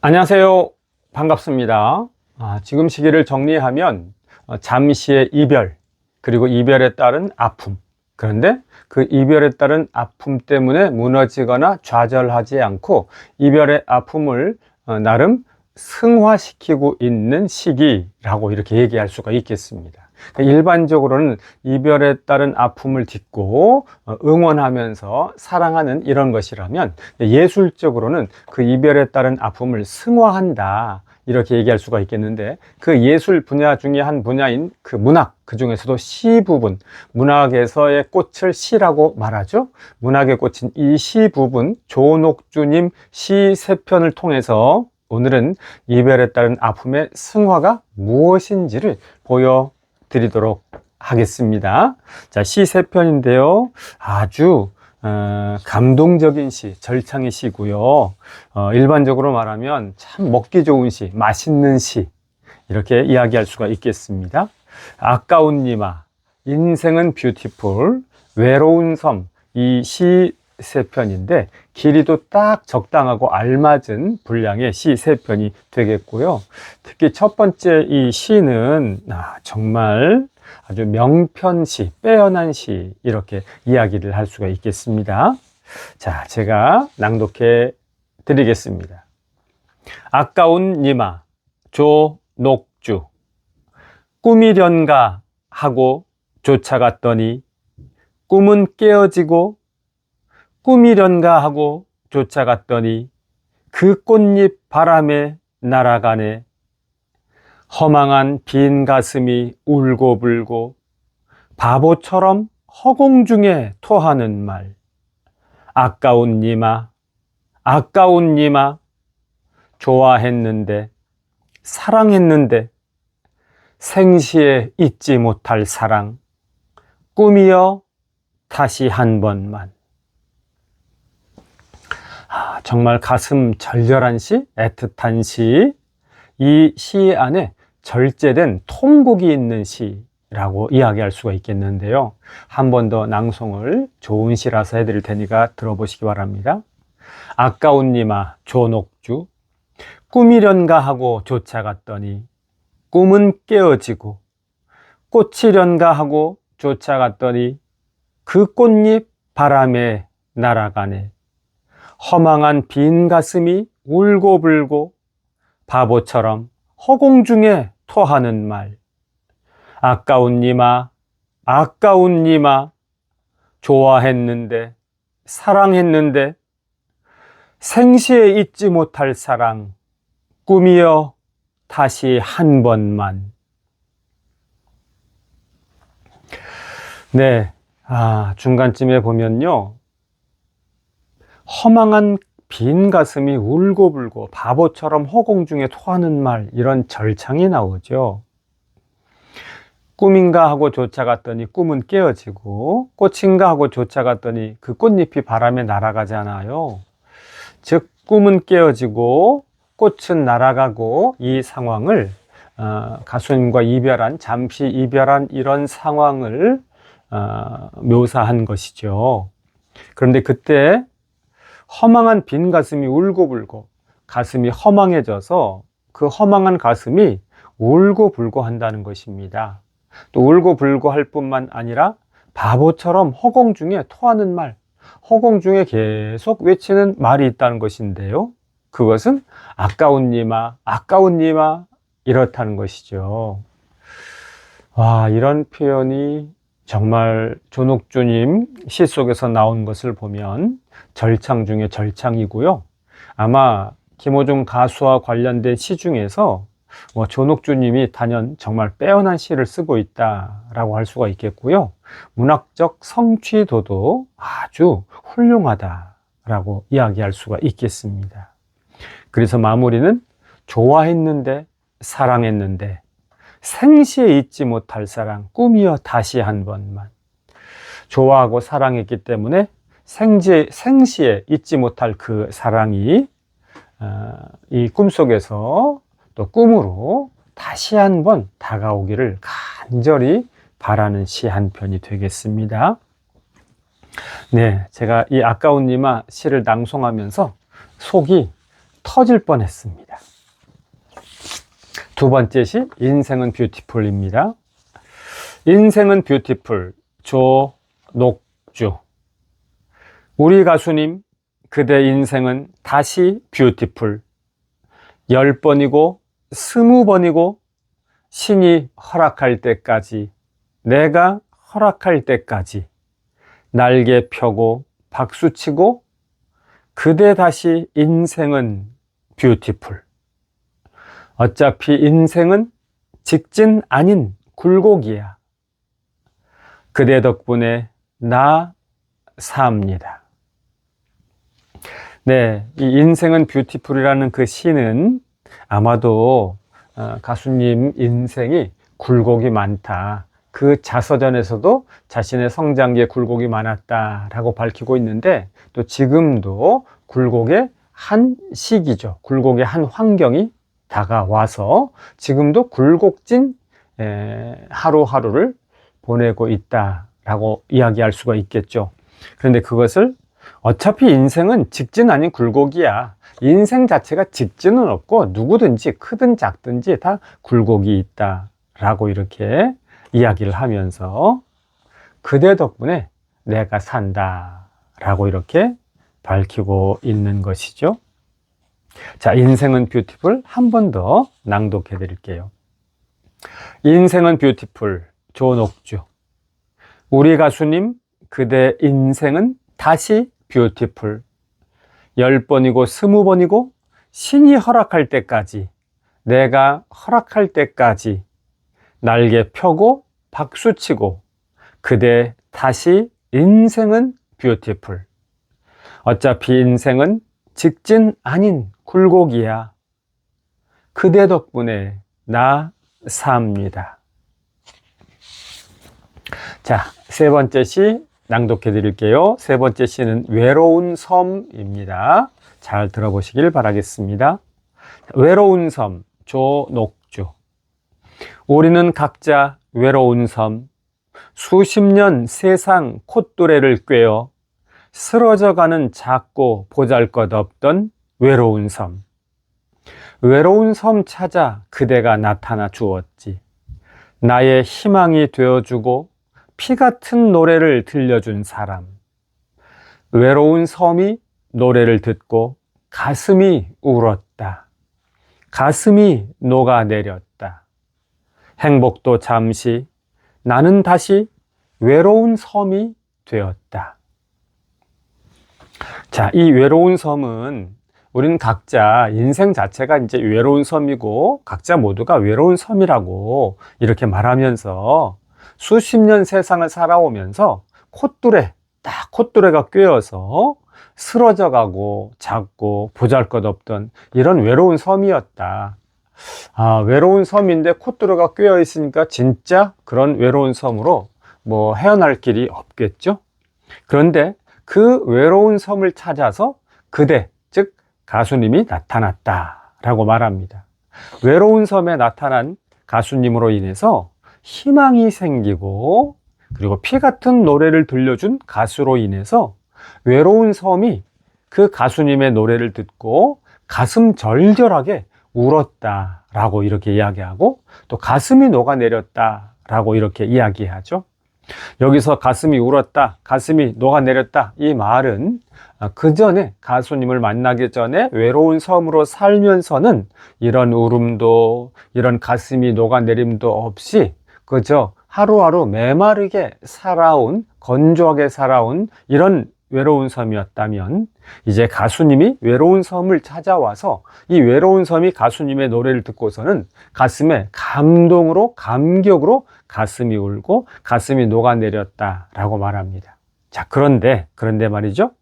안녕하세요. 반갑습니다. 아, 지금 시기를 정리하면 어, 잠시의 이별, 그리고 이별에 따른 아픔. 그런데 그 이별에 따른 아픔 때문에 무너지거나 좌절하지 않고 이별의 아픔을 어, 나름 승화시키고 있는 시기라고 이렇게 얘기할 수가 있겠습니다. 그러니까 일반적으로는 이별에 따른 아픔을 딛고 어, 응원하면서 사랑하는 이런 것이라면 예술적으로는 그 이별에 따른 아픔을 승화한다. 이렇게 얘기할 수가 있겠는데 그 예술 분야 중에 한 분야인 그 문학 그 중에서도 시 부분 문학에서의 꽃을 시라고 말하죠 문학의 꽃인 이 시 부분 조녹주님 시 세 편을 통해서 오늘은 이별에 따른 아픔의 승화가 무엇인지를 보여 드리도록 하겠습니다 자 시 세 편인데요 아주 어, 감동적인 시, 절창의 시고요. 어, 일반적으로 말하면 참 먹기 좋은 시, 맛있는 시 이렇게 이야기할 수가 있겠습니다. 아까운 니마, 인생은 뷰티풀, 외로운 섬 이 시 세 편인데 길이도 딱 적당하고 알맞은 분량의 시 세 편이 되겠고요. 특히 첫 번째 이 시는 아, 정말 아주 명편시, 빼어난 시 이렇게 이야기를 할 수가 있겠습니다. 자, 제가 낭독해 드리겠습니다. 아까운 니마 조녹주 꿈이련가 하고 쫓아갔더니 꿈은 깨어지고 꿈이련가 하고 쫓아갔더니 그 꽃잎 바람에 날아가네 허망한 빈 가슴이 울고불고 바보처럼 허공 중에 토하는 말. 아까운 니마, 아까운 니마, 좋아했는데, 사랑했는데, 생시에 잊지 못할 사랑, 꿈이여 다시 한 번만. 아, 정말 가슴 절절한 시, 애틋한 시, 이 시 안에 절제된 통곡이 있는 시라고 이야기할 수가 있겠는데요. 한 번 더 낭송을 좋은 시라서 해드릴 테니까 들어보시기 바랍니다. 아까운 니마 조녹주 꿈이련가 하고 쫓아갔더니 꿈은 깨어지고 꽃이련가 하고 쫓아갔더니 그 꽃잎 바람에 날아가네. 허망한 빈 가슴이 울고불고 바보처럼 허공 중에 토하는 말. 아까운 니마, 아까운 니마, 좋아했는데, 사랑했는데, 생시에 잊지 못할 사랑, 꿈이여 다시 한 번만. 네, 아, 중간쯤에 보면요. 허망한 빈 가슴이 울고불고 바보처럼 허공 중에 토하는 말 이런 절창이 나오죠. 꿈인가 하고 쫓아갔더니 꿈은 깨어지고 꽃인가 하고 쫓아갔더니 그 꽃잎이 바람에 날아가잖아요. 즉 꿈은 깨어지고 꽃은 날아가고 이 상황을 어, 가수님과 이별한 잠시 이별한 이런 상황을 어, 묘사한 것이죠. 그런데 그때 허망한 빈 가슴이 울고불고 가슴이 허망해져서 그 허망한 가슴이 울고불고 한다는 것입니다. 또 울고불고 할 뿐만 아니라 바보처럼 허공 중에 토하는 말, 허공 중에 계속 외치는 말이 있다는 것인데요. 그것은 아까운 니마, 아까운 니마 이렇다는 것이죠. 와, 이런 표현이 정말 조녹주님 시 속에서 나온 것을 보면 절창 중에 절창이고요. 아마 김호중 가수와 관련된 시 중에서 뭐 조녹주님이 단연 정말 빼어난 시를 쓰고 있다라고 할 수가 있겠고요. 문학적 성취도도 아주 훌륭하다라고 이야기할 수가 있겠습니다. 그래서 마무리는 좋아했는데 사랑했는데 생시에 잊지 못할 사랑 꿈이여 다시 한 번만 좋아하고 사랑했기 때문에 생지, 생시에 잊지 못할 그 사랑이 어, 이 꿈속에서 또 꿈으로 다시 한 번 다가오기를 간절히 바라는 시 한 편이 되겠습니다. 네, 제가 이 아까운 니마 시를 낭송하면서 속이 터질 뻔했습니다. 두 번째 시 인생은 뷰티풀입니다. 인생은 뷰티풀 조녹주. 우리 가수님 그대 인생은 다시 뷰티풀 열 번이고 스무 번이고 신이 허락할 때까지 내가 허락할 때까지 날개 펴고 박수치고 그대 다시 인생은 뷰티풀 어차피 인생은 직진 아닌 굴곡이야. 그대 덕분에 나 삽니다. 네, 이 인생은 뷰티풀이라는 그 시는 아마도 어, 가수님 인생이 굴곡이 많다. 그 자서전에서도 자신의 성장기에 굴곡이 많았다라고 밝히고 있는데 또 지금도 굴곡의 한 시기죠. 굴곡의 한 환경이 다가와서 지금도 굴곡진 에, 하루하루를 보내고 있다라고 이야기할 수가 있겠죠. 그런데 그것을 어차피 인생은 직진 아닌 굴곡이야. 인생 자체가 직진은 없고 누구든지 크든 작든지 다 굴곡이 있다라고 이렇게 이야기를 하면서 그대 덕분에 내가 산다라고 이렇게 밝히고 있는 것이죠. 자, 인생은 뷰티풀 한 번 더 낭독해 드릴게요. 인생은 뷰티풀 조녹주. 우리 가수님 그대 인생은 다시 뷰티풀 열 번이고 스무 번이고 신이 허락할 때까지 내가 허락할 때까지 날개 펴고 박수 치고 그대 다시 인생은 뷰티풀 어차피 인생은 직진 아닌 굴곡이야. 그대 덕분에 나 삽니다. 자, 세 번째 시 낭독해 드릴게요. 세 번째 시는 외로운 섬입니다. 잘 들어보시길 바라겠습니다. 외로운 섬, 조녹주. 우리는 각자 외로운 섬, 수십 년 세상 콧뚜레를 꿰어 쓰러져가는 작고 보잘 것 없던 외로운 섬. 외로운 섬 찾아 그대가 나타나 주었지. 나의 희망이 되어주고 피 같은 노래를 들려준 사람. 외로운 섬이 노래를 듣고 가슴이 울었다. 가슴이 녹아내렸다. 행복도 잠시 나는 다시 외로운 섬이 되었다. 자, 이 외로운 섬은 우리는 각자 인생 자체가 이제 외로운 섬이고 각자 모두가 외로운 섬이라고 이렇게 말하면서 수십 년 세상을 살아오면서 콧뚜레, 딱 콧뚜레가 꿰어서 쓰러져 가고 작고 보잘 것 없던 이런 외로운 섬이었다. 아, 외로운 섬인데 콧뚜레가 꿰어 있으니까 진짜 그런 외로운 섬으로 뭐 헤어날 길이 없겠죠? 그런데 그 외로운 섬을 찾아서 그대, 즉 가수님이 나타났다라고 말합니다. 외로운 섬에 나타난 가수님으로 인해서 희망이 생기고 그리고 피 같은 노래를 들려준 가수로 인해서 외로운 섬이 그 가수님의 노래를 듣고 가슴 절절하게 울었다라고 이렇게 이야기하고 또 가슴이 녹아내렸다라고 이렇게 이야기하죠. 여기서 가슴이 울었다, 가슴이 녹아내렸다. 이 말은 아, 그 전에 가수님을 만나기 전에 외로운 섬으로 살면서는 이런 울음도, 이런 가슴이 녹아내림도 없이 그저 하루하루 메마르게 살아온, 건조하게 살아온 이런 외로운 섬이었다면 이제 가수님이 외로운 섬을 찾아와서 이 외로운 섬이 가수님의 노래를 듣고서는 가슴에 감동으로 감격으로 가슴이 울고 가슴이 녹아내렸다라고 말합니다. 자, 그런데 그런데 말이죠.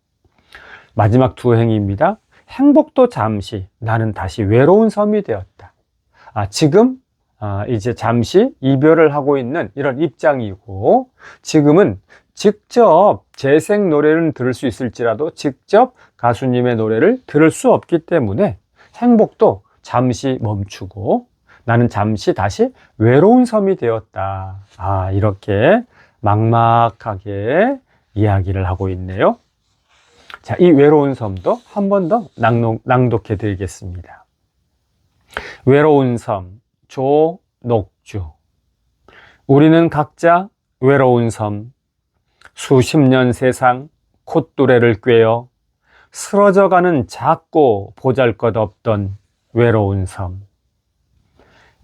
마지막 두 행입니다. 행복도 잠시 나는 다시 외로운 섬이 되었다. 아, 지금 아, 이제 잠시 이별을 하고 있는 이런 입장이고 지금은 직접 재생 노래를 들을 수 있을지라도 직접 가수님의 노래를 들을 수 없기 때문에 행복도 잠시 멈추고 나는 잠시 다시 외로운 섬이 되었다. 아, 이렇게 막막하게 이야기를 하고 있네요. 자, 이 외로운 섬도 한 번 더 낭독해 드리겠습니다. 외로운 섬, 조녹주. 우리는 각자 외로운 섬, 수십 년 세상 콧뚜레를 꿰어 쓰러져가는 작고 보잘것 없던 외로운 섬.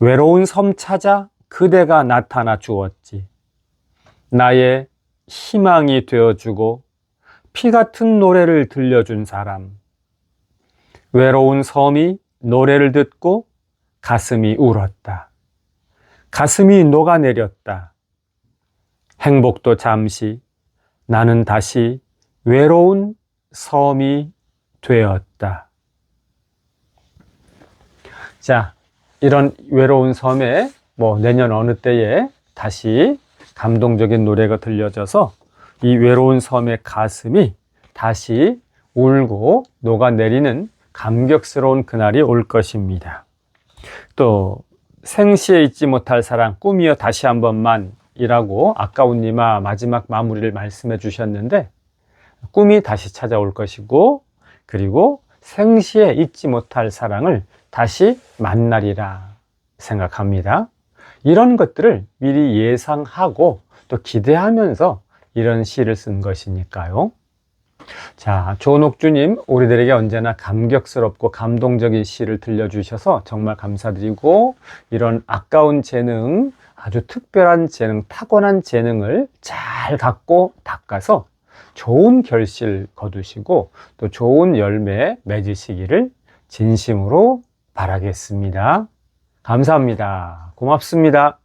외로운 섬 찾아 그대가 나타나 주었지. 나의 희망이 되어주고 피 같은 노래를 들려준 사람. 외로운 섬이 노래를 듣고 가슴이 울었다. 가슴이 녹아내렸다. 행복도 잠시 나는 다시 외로운 섬이 되었다. 자, 이런 외로운 섬에 뭐 내년 어느 때에 다시 감동적인 노래가 들려져서 이 외로운 섬의 가슴이 다시 울고 녹아내리는 감격스러운 그날이 올 것입니다. 또 생시에 잊지 못할 사랑 꿈이여 다시 한 번만 이라고 아까운님아 마지막 마무리를 말씀해 주셨는데 꿈이 다시 찾아올 것이고 그리고 생시에 잊지 못할 사랑을 다시 만나리라 생각합니다. 이런 것들을 미리 예상하고 또 기대하면서 이런 시를 쓴 것이니까요. 자, 조녹주님, 우리들에게 언제나 감격스럽고 감동적인 시를 들려주셔서 정말 감사드리고, 이런 아까운 재능, 아주 특별한 재능, 타고난 재능을 잘 갖고 닦아서 좋은 결실 거두시고, 또 좋은 열매 맺으시기를 진심으로 바라겠습니다. 감사합니다. 고맙습니다.